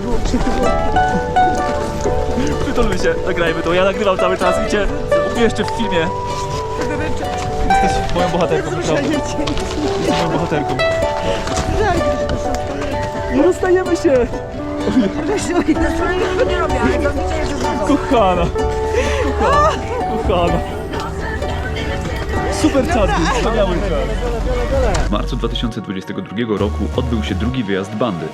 było przytulone. Przytulmy się, nagrajmy to. Ja nagrywam cały czas i cię umieszczę w filmie. Jesteś moją bohaterką, naprawdę. Jesteś moją bohaterką. Są Nie rozstajemy się! Nie robię, ale to widzę, że. Kochana! Kochana! Kochana! Super czas wspaniały czas. W marcu 2022 roku odbył się drugi wyjazd bandy.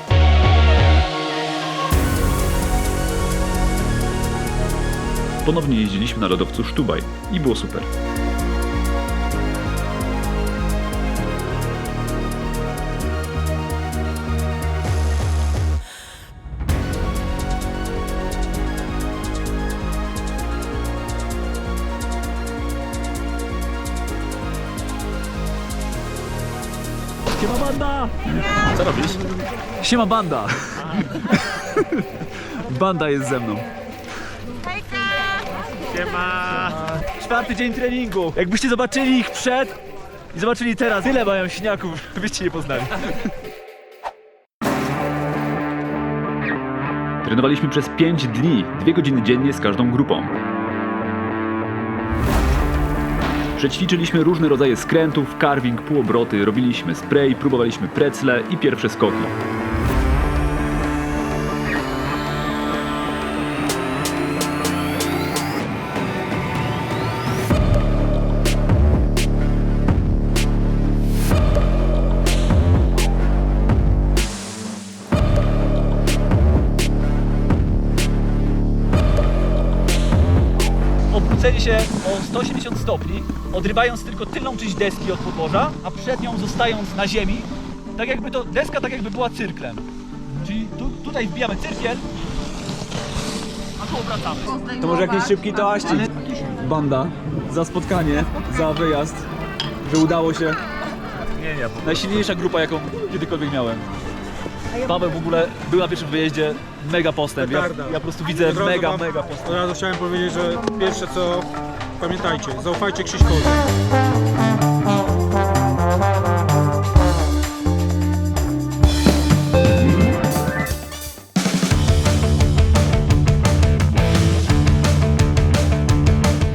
Ponownie jeździliśmy na lodowcu Sztubaj i było super. Siema banda! Co robisz? Siema banda! Banda jest ze mną. Siema! Czwarty dzień treningu. Jakbyście zobaczyli ich przed i zobaczyli teraz, tyle mają śniaków, byście nie poznali. Trenowaliśmy przez 5 dni, 2 godziny dziennie z każdą grupą. Przećwiczyliśmy różne rodzaje skrętów, carving, półobroty, robiliśmy spray, próbowaliśmy precle i pierwsze skoki. Obrócenie się o 180 stopni, odrywając tylko tylną część deski od podłoża, a przed nią zostając na ziemi, tak jakby to, deska tak jakby była cyrklem. Czyli tu, tutaj wbijamy cyrkiel, a tu obracamy. To może jakiś szybki toaścik. Banda, za spotkanie, za wyjazd, że udało się. Nie, nie. Najsilniejsza grupa, jaką kiedykolwiek miałem. Paweł w ogóle był na pierwszym wyjeździe mega postęp. Ja, Petarda. ja po prostu widzę Od razu mega, wam- mega postęp. Od razu chciałem powiedzieć, że pierwsze co pamiętajcie, zaufajcie Krzyśkowi.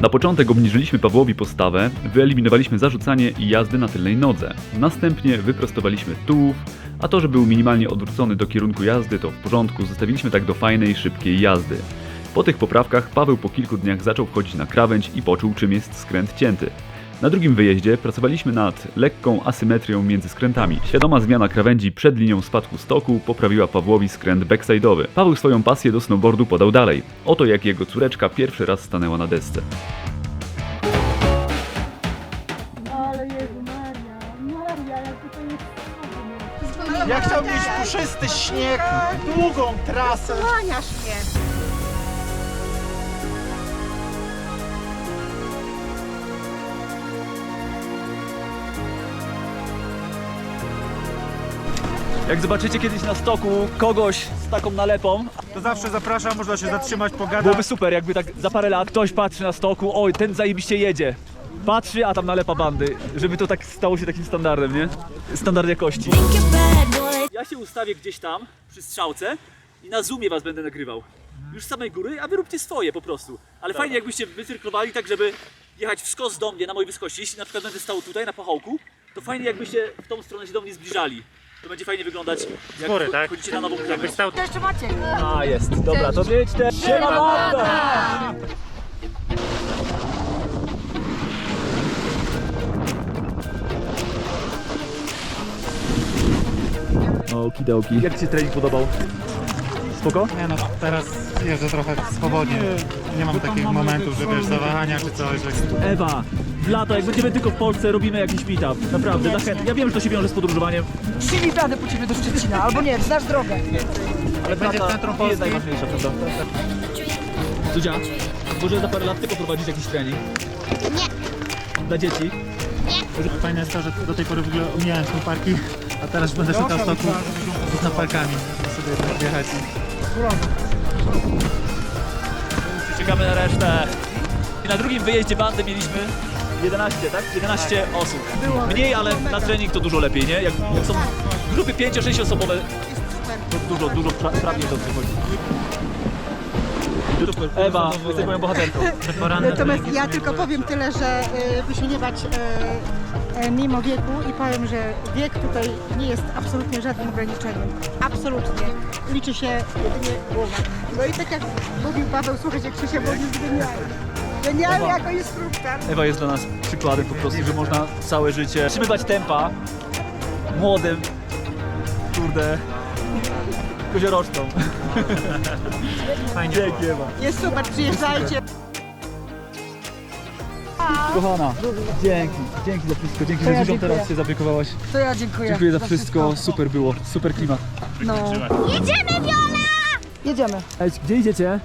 Na początek obniżyliśmy Pawłowi postawę, wyeliminowaliśmy zarzucanie i jazdy na tylnej nodze. Następnie wyprostowaliśmy tułów, a to, że był minimalnie odwrócony do kierunku jazdy, to w porządku, zostawiliśmy tak do fajnej, szybkiej jazdy. Po tych poprawkach Paweł po kilku dniach zaczął wchodzić na krawędź i poczuł, czym jest skręt cięty. Na drugim wyjeździe pracowaliśmy nad lekką asymetrią między skrętami. Świadoma zmiana krawędzi przed linią spadku stoku poprawiła Pawłowi skręt backside'owy. Paweł swoją pasję do snowboardu podał dalej. Oto jak jego córeczka pierwszy raz stanęła na desce. Ale Jezu Maria, Maria, jak to jest Ja chciałbym mieć puszysty śnieg, długą trasę. Kłaniasz mnie. Jak zobaczycie kiedyś na stoku kogoś z taką nalepą, To zawsze zapraszam, można się zatrzymać, pogadać. byłoby super, jakby tak za parę lat ktoś patrzy na stoku, oj, ten zajebiście jedzie. Patrzy, a tam nalepa bandy, żeby to tak stało się takim standardem, nie? Standard jakości. Ja się ustawię gdzieś tam, przy strzałce i na zoomie was będę nagrywał. Już z samej góry, a wy róbcie swoje po prostu. Ale fajnie jakbyście wycyrklowali tak, żeby jechać w skos do mnie na mojej wysokości. Jeśli na przykład będę stał tutaj na pachołku, to fajnie jakbyście w tą stronę się do mnie zbliżali. To będzie fajnie wyglądać, jak wcho- tak? wchodzicie na nową krawędź. stał To jeszcze Maciek. A, jest. Dobra, to jedź te. Siema banda! Okidoki. Jak Ci się trening podobał? Spoko? Nie no, teraz jeżdżę trochę swobodnie. Nie mam takich momentów, że wiesz, zawahania czy coś, że Ewa, w lato, jak będziemy tylko w Polsce, robimy jakiś meetup. Naprawdę, zachęt. Ja wiem, że to się wiąże z podróżowaniem, Silnik jadę po ciebie do Szczecina, albo nie, znasz drogę. ale Będzie w centrum jest Polski? najważniejsza, prawda? Zuzia, może za parę lat Ty poprowadzisz jakiś trening? Nie. Dla dzieci? fajne jest to, że do tej pory w ogóle omijałem tą parki, a teraz będę szukał stoku z naparkami, żeby sobie tak jechać. Czekamy na resztę. I na drugim wyjeździe bandy mieliśmy 11, tak? 11 osób. Mniej, ale na trening to dużo lepiej, nie? Jak, są grupy 5-6 osobowe. To dużo, dużo pra- sprawniej to wychodzi. Ewa, jesteś moją bohaterką. Natomiast ja tylko powiem tyle, że y, nie bać y, y, mimo wieku i powiem, że wiek tutaj nie jest absolutnie żadnym ograniczeniem. Absolutnie. Liczy się jedynie głowa. No i tak jak mówił Paweł, słuchajcie, Krzysia, bo on jest genialny. Genialny Ewa. jako instruktor. Ewa jest dla nas przykładem po prostu, że można całe życie trzymywać tempa młodym, kurde, kozioroczką. Fajnie Dzięki Ewa. Jest super, przyjeżdżajcie. Kochana, dzięki, dzięki za wszystko, dzięki, To że ja dzieciom dziękuję. teraz się zaopiekowałaś. To ja dziękuję. Dziękuję za wszystko, super było, super klimat. No. Jedziemy. Ej, gdzie idziecie?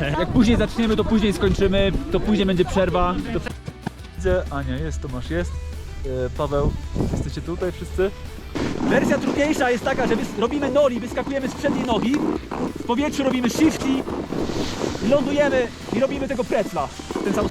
Jak później zaczniemy, to później skończymy, to później będzie przerwa. To... Ania jest, Tomasz jest, e, Paweł, jesteście tutaj wszyscy? Wersja trudniejsza jest taka, że robimy noli, wyskakujemy z przedniej nogi, w powietrzu robimy shifty lądujemy i robimy tego precla. Ten sam